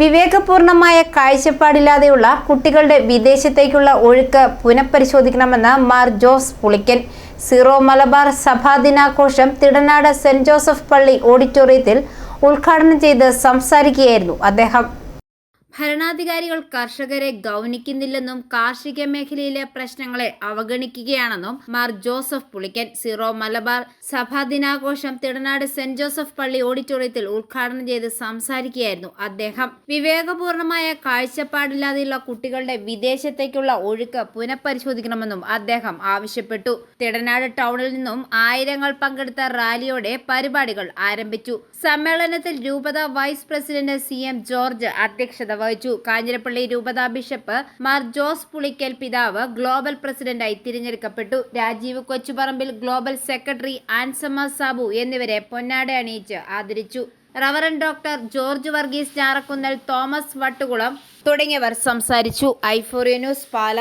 വിവേകപൂർണമായ കാഴ്ചപ്പാടില്ലാതെയുള്ള കുട്ടികളുടെ വിദേശത്തേക്കുള്ള ഒഴുക്ക് പുനഃപരിശോധിക്കണമെന്ന് മാർ ജോസ് പുളിക്കൻ. സീറോ മലബാർ സഭാ ദിനാഘോഷം തിടനാട് സെന്റ് ജോസഫ് പള്ളി ഓഡിറ്റോറിയത്തിൽ ഉദ്ഘാടനം ചെയ്ത് സംസാരിക്കുകയായിരുന്നു അദ്ദേഹം. ഭരണാധികാരികൾ കർഷകരെ ഗൗനിക്കുന്നില്ലെന്നും കാർഷിക മേഖലയിലെ പ്രശ്നങ്ങളെ അവഗണിക്കുകയാണെന്നും മാർ ജോസഫ് പുളിക്കൻ സിറോ മലബാർ സഭാ ദിനാഘോഷം തിടനാട് സെന്റ് ജോസഫ് പള്ളി ഓഡിറ്റോറിയത്തിൽ ഉദ്ഘാടനം ചെയ്ത് സംസാരിക്കുകയായിരുന്നു അദ്ദേഹം. വിവേകപൂർണമായ കാഴ്ചപ്പാടില്ലാതെയുള്ള കുട്ടികളുടെ വിദേശത്തേക്കുള്ള ഒഴുക്ക് പുനഃപരിശോധിക്കണമെന്നും അദ്ദേഹം ആവശ്യപ്പെട്ടു. തിടനാട് ടൗണിൽ നിന്നും ആയിരങ്ങൾ പങ്കെടുത്ത റാലിയോടെ പരിപാടികൾ ആരംഭിച്ചു. സമ്മേളനത്തിൽ രൂപത vice president C M George അധ്യക്ഷത വഹിച്ചു കാഞ്ഞിരപ്പള്ളി രൂപതാ ബിഷപ്പ് മാർ ജോസ് പുളിക്കൽ പിതാവ് ഗ്ലോബൽ പ്രസിഡന്റായി തിരഞ്ഞെടുക്കപ്പെട്ടു. രാജീവ് കൊച്ചുപറമ്പിൽ ഗ്ലോബൽ സെക്രട്ടറി ആൻസമ്മ സാബു എന്നിവരെ പൊന്നാട അണിയിച്ച് ആദരിച്ചു. റവറൻ ഡോക്ടർ ജോർജ് വർഗീസ് ഞാറക്കുന്നൽ തോമസ് വട്ടുകുളം തുടങ്ങിയവർ സംസാരിച്ചു. ഐഫോറിയ ന്യൂസ് പാല.